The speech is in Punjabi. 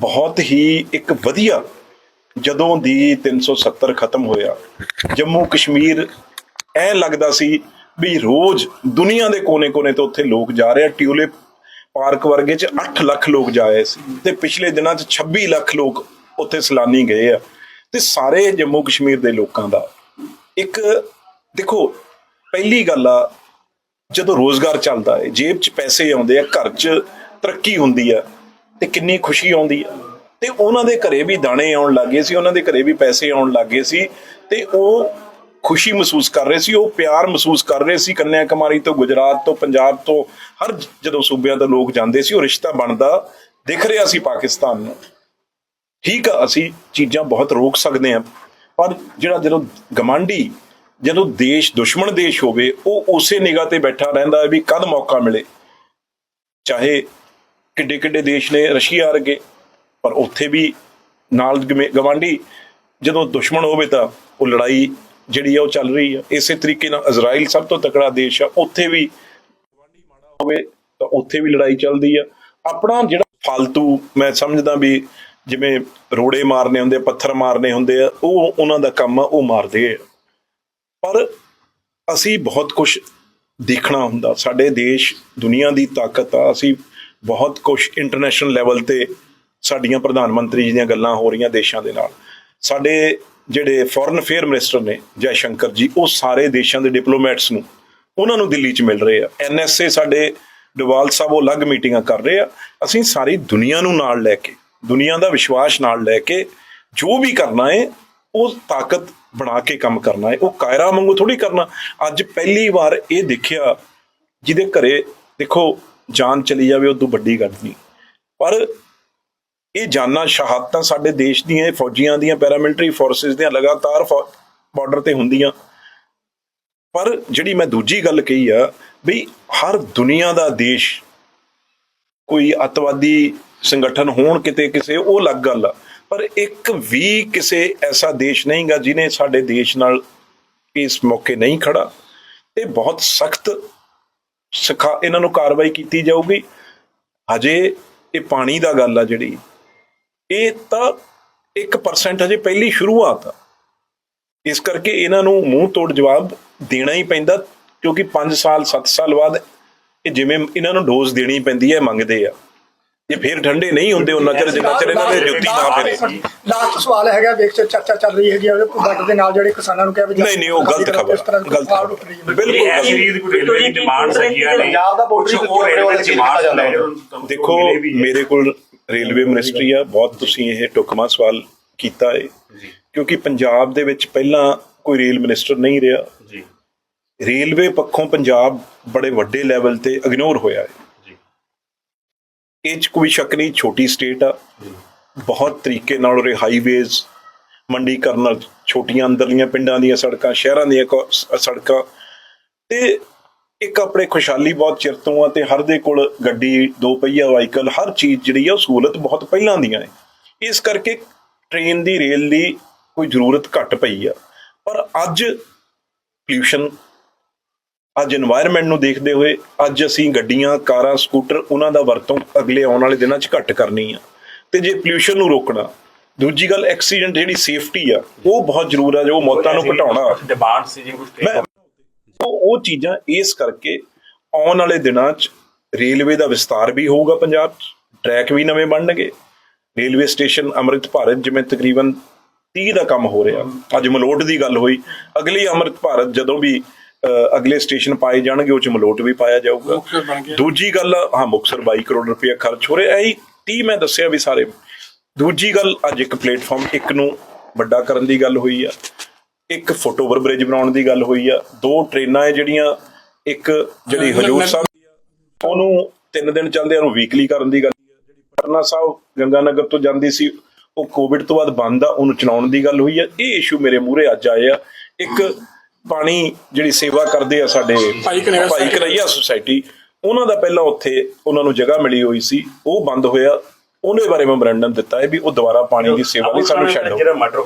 ਬਹੁਤ ਹੀ ਇੱਕ ਵਧੀਆ ਜਦੋਂ ਦੀ 370 ਖਤਮ ਹੋਇਆ। ਜੰਮੂ ਕਸ਼ਮੀਰ ਐ ਲੱਗਦਾ ਸੀ ਵੀ ਰੋਜ਼ ਦੁਨੀਆ ਦੇ ਕੋਨੇ-ਕੋਨੇ ਤੋਂ ਉੱਥੇ ਲੋਕ ਜਾ ਰਹੇ ਆ। ਟਿਊਲਿਪ ਪਾਰਕ ਵਰਗੇ ਚ 8 ਲੱਖ ਲੋਕ ਜਾਏ ਸੀ ਤੇ ਪਿਛਲੇ ਦਿਨਾਂ ਚ 26 ਲੱਖ ਲੋਕ ਉੱਥੇ ਸੈਲਾਨੀ ਗਏ ਆ। ਤੇ ਸਾਰੇ ਜੰਮੂ ਕਸ਼ਮੀਰ ਦੇ ਲੋਕਾਂ ਦਾ ਇੱਕ ਦੇਖੋ, ਪਹਿਲੀ ਗੱਲ ਆ, ਜਦੋਂ ਰੋਜ਼ਗਾਰ ਚੱਲਦਾ ਹੈ ਜੇਬ 'ਚ ਪੈਸੇ ਆਉਂਦੇ ਆ, ਘਰ 'ਚ ਤਰੱਕੀ ਹੁੰਦੀ ਆ ਤੇ ਕਿੰਨੀ ਖੁਸ਼ੀ ਆਉਂਦੀ ਆ। ਤੇ ਉਹਨਾਂ ਦੇ ਘਰੇ ਵੀ ਦਾਣੇ ਆਉਣ ਲੱਗੇ ਸੀ, ਉਹਨਾਂ ਦੇ ਘਰੇ ਵੀ ਪੈਸੇ ਆਉਣ ਲੱਗੇ ਸੀ ਤੇ ਉਹ ਖੁਸ਼ੀ ਮਹਿਸੂਸ ਕਰ ਰਹੇ ਸੀ, ਉਹ ਪਿਆਰ ਮਹਿਸੂਸ ਕਰ ਰਹੇ ਸੀ ਕੰਨਿਆ ਕੁਮਾਰੀ ਤੋਂ, ਗੁਜਰਾਤ ਤੋਂ, ਪੰਜਾਬ ਤੋਂ, ਹਰ ਜਦੋਂ ਸੂਬਿਆਂ ਤੋਂ ਲੋਕ ਜਾਂਦੇ ਸੀ, ਉਹ ਰਿਸ਼ਤਾ ਬਣਦਾ ਦਿਖ ਰਿਹਾ ਸੀ ਪਾਕਿਸਤਾਨ ਨੂੰ। ਠੀਕ ਆ, ਅਸੀਂ ਚੀਜ਼ਾਂ ਬਹੁਤ ਰੋਕ ਸਕਦੇ ਹਾਂ, ਪਰ ਜਿਹੜਾ ਜਦੋਂ ਗਮਾਂਡੀ, ਜਦੋਂ ਦੇਸ਼, ਦੁਸ਼ਮਣ ਦੇਸ਼ ਹੋਵੇ, ਉਹ ਉਸੇ ਨਿਗਾਹ ਤੇ ਬੈਠਾ ਰਹਿੰਦਾ ਹੈ ਵੀ ਕਦ ਮੌਕਾ ਮਿਲੇ। ਚਾਹੇ ਕਿੱਡੇ ਕਿੱਡੇ ਦੇਸ਼ ਨੇ ਰਸ਼ੀਆ ਵਰਗੇ, ਪਰ ਉੱਥੇ ਵੀ ਨਾਲ ਗਵਾਂਢੀ ਜਦੋਂ ਦੁਸ਼ਮਣ ਹੋਵੇ ਤਾਂ ਉਹ ਲੜਾਈ ਜਿਹੜੀ ਆ ਉਹ ਚੱਲ ਰਹੀ ਆ। ਇਸੇ ਤਰੀਕੇ ਨਾਲ ਇਜ਼ਰਾਈਲ ਸਭ ਤੋਂ ਤਕੜਾ ਦੇਸ਼ ਆ। ਉੱਥੇ ਵੀ ਗਵਾਂਢੀ ਮਾੜਾ ਹੋਵੇ ਤਾਂ ਉੱਥੇ ਵੀ ਲੜਾਈ ਚੱਲਦੀ ਆ। ਆਪਣਾ ਜਿਹੜਾ ਫालतू ਮੈਂ ਸਮਝਦਾ ਵੀ ਜਿਵੇਂ ਰੋੜੇ ਮਾਰਨੇ ਹੁੰਦੇ ਪੱਥਰ ਮਾਰਨੇ ਹੁੰਦੇ ਆ, ਉਹ ਉਹਨਾਂ ਦਾ ਕੰਮ ਆ, ਉਹ ਮਾਰਦੇ ਆ। ਪਰ ਅਸੀਂ ਬਹੁਤ ਕੁਝ ਦੇਖਣਾ ਹੁੰਦਾ। ਸਾਡੇ ਦੇਸ਼ ਦੁਨੀਆ ਦੀ ਤਾਕਤ ਆ। ਅਸੀਂ ਬਹੁਤ ਕੁਝ ਇੰਟਰਨੈਸ਼ਨਲ ਲੈਵਲ ਤੇ ਸਾਡੀਆਂ ਪ੍ਰਧਾਨ ਮੰਤਰੀ ਜੀ ਦੀਆਂ ਗੱਲਾਂ ਹੋ ਰਹੀਆਂ ਦੇਸ਼ਾਂ ਦੇ ਨਾਲ। ਸਾਡੇ ਜਿਹੜੇ ਫੋਰਨ ਅਫੇਅਰ ਮਿਨਿਸਟਰ ਨੇ ਜੈ ਸ਼ੰਕਰ ਜੀ, ਉਹ ਸਾਰੇ ਦੇਸ਼ਾਂ ਦੇ ਡਿਪਲੋਮੈਟਸ ਨੂੰ, ਉਹਨਾਂ ਨੂੰ ਦਿੱਲੀ 'ਚ ਮਿਲ ਰਹੇ ਆ। ਐਨਐਸਏ ਸਾਡੇ ਡਵਾਲ ਸਾਹਿਬ ਉਹ ਅਲੱਗ ਮੀਟਿੰਗਾਂ ਕਰ ਰਹੇ ਆ। ਅਸੀਂ ਸਾਰੀ ਦੁਨੀਆ ਨੂੰ ਨਾਲ ਲੈ ਕੇ, ਦੁਨੀਆ ਦਾ ਵਿਸ਼ਵਾਸ ਨਾਲ ਲੈ ਕੇ ਜੋ ਵੀ ਕਰਨਾ ਹੈ ਉਹ ਤਾਕਤ ਬਣਾ ਕੇ ਕੰਮ ਕਰਨਾ ਹੈ ਉਹ ਕਾਇਰਾ ਵਾਂਗੂ ਥੋੜੀ ਕਰਨਾ। ਅੱਜ ਪਹਿਲੀ ਵਾਰ ਇਹ ਦੇਖਿਆ, ਜਿਹਦੇ ਘਰੇ ਦੇਖੋ ਜਾਨ ਚਲੀ ਜਾਵੇ, ਉਦੋਂ ਵੱਡੀ ਗੱਲ ਨਹੀਂ। ਪਰ ਇਹ ਜਾਨਾਂ ਸ਼ਹਾਦਤਾਂ ਸਾਡੇ ਦੇਸ਼ ਦੀਆਂ, ਇਹ ਫੌਜੀਆਂ ਦੀਆਂ ਪੈਰਾਮਿਲਟਰੀ ਫੋਰਸਸ ਦੀਆਂ ਲਗਾਤਾਰ ਬਾਰਡਰ ਤੇ ਹੁੰਦੀਆਂ। ਪਰ ਜਿਹੜੀ ਮੈਂ ਦੂਜੀ ਗੱਲ ਕਹੀ ਆ ਵੀ ਹਰ ਦੁਨੀਆ ਦਾ ਦੇਸ਼ ਕੋਈ ਅਤਵਾਦੀ ਸੰਗਠਨ ਹੋਣ ਕਿਤੇ ਕਿਸੇ, ਉਹ ਅਲੱਗ ਗੱਲ ਆ। ਪਰ ਇੱਕ ਵੀ ਕਿਸੇ ਐਸਾ ਦੇਸ਼ ਨਹੀਂਗਾ ਜਿਨੇ ਸਾਡੇ ਦੇਸ਼ ਨਾਲ ਇਸ ਮੌਕੇ ਨਹੀਂ ਖੜਾ। ਤੇ ਬਹੁਤ ਸਖਤ ਸਿਖਾ ਇਹਨਾਂ ਨੂੰ ਕਾਰਵਾਈ ਕੀਤੀ ਜਾਊਗੀ। ਹਜੇ ਇਹ ਪਾਣੀ ਦਾ ਗੱਲ ਆ ਜਿਹੜੀ। ਇਹ ਤਾਂ 1% ਹਜੇ ਪਹਿਲੀ ਸ਼ੁਰੂਆਤ ਆ। ਇਸ ਕਰਕੇ ਇਹਨਾਂ ਨੂੰ ਮੂੰਹ ਤੋੜ ਜਵਾਬ ਦੇਣਾ ਹੀ ਪੈਂਦਾ, ਕਿਉਂਕਿ 5 ਸਾਲ 7 ਸਾਲ ਬਾਅਦ ਇਹ ਜਿਵੇਂ ਇਹਨਾਂ ਨੂੰ ਡੋਜ਼ ਦੇਣੀ ਪੈਂਦੀ ਹੈ, ਮੰਗਦੇ ਆ। ਜੇ ਫੇਰ ਠੰਡੇ ਨਹੀਂ ਹੁੰਦੇ ਉਹਨਾਂ ਚਿਰ ਜਿੰਨਾ ਚਿਰ ਇਹਨਾਂ ਦੇ ਜੁੱਤੀ ਨਾ ਫਿਰੇ। ਲਾਸਟ ਸਵਾਲ ਹੈਗਾ ਵੇਖ ਚ ਚਰਚਾ ਚੱਲ ਰਹੀ ਹੈਗੀ ਹੈ ਬੱਟ ਦੇ ਨਾਲ ਜਿਹੜੇ ਕਿਸਾਨਾਂ ਨੂੰ ਕਿਹਾ ਵੀ ਨਹੀਂ ਨਹੀਂ ਉਹ ਗਲਤ ਖਬਰ ਗਲਤ। ਬਿਲਕੁਲ ਗਲਤ ਐਸੀ ਦੀ ਡਿਮਾਂਡ ਹੈਗੀਆਂ ਨੇ ਪੰਜਾਬ ਦਾ ਬੋਰਡਰ ਹੋਰ ਰੇਲਵੇ ਦੀ ਡਿਮਾਂਡ ਲੈ ਦੇਖੋ ਮੇਰੇ ਕੋਲ ਰੇਲਵੇ ਮਿਨਿਸਟਰੀ ਆ ਬਹੁਤ ਤੁਸੀਂ ਇਹ ਟੁਕਮਾ ਸਵਾਲ ਕੀਤਾ ਹੈ ਜੀ। ਕਿਉਂਕਿ ਪੰਜਾਬ ਦੇ ਵਿੱਚ ਪਹਿਲਾਂ ਕੋਈ ਰੇਲ ਮਿਨਿਸਟਰ ਨਹੀਂ ਰਿਹਾ। ਜੀ। ਰੇਲਵੇ ਪੱਖੋਂ ਪੰਜਾਬ ਬੜੇ ਵੱਡੇ ਲੈਵਲ ਤੇ ਇਗਨੋਰ ਹੋਇਆ ਹੈ ਇਹ 'ਚ ਕੋਈ ਸ਼ੱਕ ਨਹੀਂ, ਛੋਟੀ ਸਟੇਟ ਆ। ਬਹੁਤ ਤਰੀਕੇ ਨਾਲ ਉਹਦੇ ਹਾਈਵੇਜ਼ ਮੰਡੀਕਰਨ ਨਾਲ ਛੋਟੀਆਂ ਅੰਦਰਲੀਆਂ ਪਿੰਡਾਂ ਦੀਆਂ ਸੜਕਾਂ, ਸ਼ਹਿਰਾਂ ਦੀਆਂ ਕੋ- ਸੜਕਾਂ। ਤੇ ਇੱਕ ਆਪਣੇ ਖੁਸ਼ਹਾਲੀ ਬਹੁਤ ਚਿਰ ਤੋਂ ਆ ਤੇ ਹਰ ਦੇ ਕੋਲ ਗੱਡੀ, ਦੋ ਪਹੀਆ, ਵਾਹੀਕਲ, ਹਰ ਚੀਜ਼ ਜਿਹੜੀ ਆ ਉਹ ਸਹੂਲਤ ਬਹੁਤ ਪਹਿਲਾਂ ਦੀਆਂ ਨੇ। ਇਸ ਕਰਕੇ ਟ੍ਰੇਨ ਦੀ ਰੇਲ ਦੀ ਕੋਈ ਜ਼ਰੂਰਤ ਘੱਟ ਪਈ ਆ। ਪਰ ਅੱਜ ਪੋਲਿਊਸ਼ਨ ਅੱਜ এনवायरमेंट ਨੂੰ ਦੇਖਦੇ ਹੋਏ ਅੱਜ ਅਸੀਂ ਗੱਡੀਆਂ ਕਾਰਾਂ ਸਕੂਟਰ ਉਹਨਾਂ ਦਾ ਵਰਤੋਂ ਅਗਲੇ ਆਉਣ ਵਾਲੇ ਦਿਨਾਂ 'ਚ ਘੱਟ ਕਰਨੀ ਆ। ਤੇ ਜੇ ਪੋਲੂਸ਼ਨ ਨੂੰ ਰੋਕਣਾ ਦੂਜੀ ਗੱਲ ਐਕਸੀਡੈਂਟ ਜਿਹੜੀ ਸੇਫਟੀ ਆ ਉਹ ਬਹੁਤ ਜ਼ਰੂਰ ਆ ਜੋ ਮੌਤਾਂ ਨੂੰ ਘਟਾਉਣਾ। ਡਿਮਾਂਡ ਉਹ ਚੀਜ਼ਾਂ ਇਸ ਕਰਕੇ ਆਉਣ ਵਾਲੇ ਦਿਨਾਂ 'ਚ ਰੇਲਵੇ ਦਾ ਵਿਸਤਾਰ ਵੀ ਹੋਊਗਾ ਪੰਜਾਬ 'ਚ ਟਰੈਕ ਵੀ ਨਵੇਂ ਬਣਨਗੇ। ਰੇਲਵੇ ਸਟੇਸ਼ਨ ਅਮਰਿਤ ਭਾਰਤ ਜਿਵੇਂ ਤਕਰੀਬਨ 30 ਦਾ ਕੰਮ ਹੋ ਰਿਹਾ। ਅੱਜ ਮਲੋਟ ਦੀ ਗੱਲ ਹੋਈ ਅਗਲੀ ਅਮਰਿਤ ਭਾਰਤ ਜਦੋਂ ਵੀ ਅਗਲੇ ਸਟੇਸ਼ਨ ਪਾਏ ਜਾਣਗੇ ਉਹ ਚ ਮਲੋਟ ਵੀ ਪਾਇਆ ਜਾਊਗਾ। ਦੂਜੀ ਗੱਲ ਹਾਂ ਮੁਕਸਰ 22 ਕਰੋੜ ਰੁਪਏ ਖਰਚ ਹੋ ਰਿਹਾ। ਐ 30 ਮੈਂ ਦੱਸਿਆ ਵੀ ਸਾਰੇ। ਦੂਜੀ ਗੱਲ ਅੱਜ ਇੱਕ ਪਲੇਟਫਾਰਮ ਇੱਕ ਨੂੰ ਵੱਡਾ ਕਰਨ ਦੀ ਗੱਲ ਹੋਈ ਆ। ਇੱਕ ਫੁੱਟਓਵਰ ਬ੍ਰਿਜ ਬਣਾਉਣ ਦੀ ਗੱਲ ਹੋਈ ਆ। ਦੋ ਟ੍ਰੇਨਾਂ ਹੈ ਜਿਹੜੀਆਂ ਇੱਕ ਜਿਹੜੀ ਹਜੂਰ ਸਾਹਿਬ ਦੀ ਆ, ਉਹਨੂੰ ਤਿੰਨ ਦਿਨ ਚੱਲਦੇ ਉਹਨੂੰ ਵੀਕਲੀ ਕਰਨ ਦੀ ਗੱਲ ਹੋਈ ਆ। ਜਿਹੜੀ ਪਟਨਾ ਸਾਹਿਬ ਗੰਗਾਨਗਰ ਤੋਂ ਜਾਂਦੀ ਸੀ ਉਹ ਕੋਵਿਡ ਤੋਂ ਬਾਅਦ ਬੰਦ ਆ ਉਹਨੂੰ ਚਲਾਉਣ ਦੀ ਗੱਲ ਹੋਈ ਆ। ਇਹ ਇਸ਼ੂ ਮੇਰੇ ਮੂਹਰੇ ਅੱਜ ਆਏ ਆ। ਇੱਕ ਪਾਣੀ ਜਿਹੜੀ ਸੇਵਾ ਕਰਦੇ ਆ ਸਾਡੇ ਭਾਈ ਕਨਈਆ ਸੁਸਾਇਟੀ ਉਹਨਾਂ ਦਾ ਪਹਿਲਾਂ ਉੱਥੇ ਉਹਨਾਂ ਨੂੰ ਜਗ੍ਹਾ ਮਿਲੀ ਹੋਈ ਸੀ ਉਹ ਬੰਦ ਹੋਇਆ ਉਹਦੇ ਬਾਰੇ ਮੈਮੋਰੈਂਡਮ ਦਿੱਤਾ ਹੈ ਵੀ ਉਹ ਦੁਬਾਰਾ ਪਾਣੀ ਦੀ ਸੇਵਾ ਲਈ ਸਾਨੂੰ ਛੱਡੋ ਜਿਹੜਾ ਮਟਰ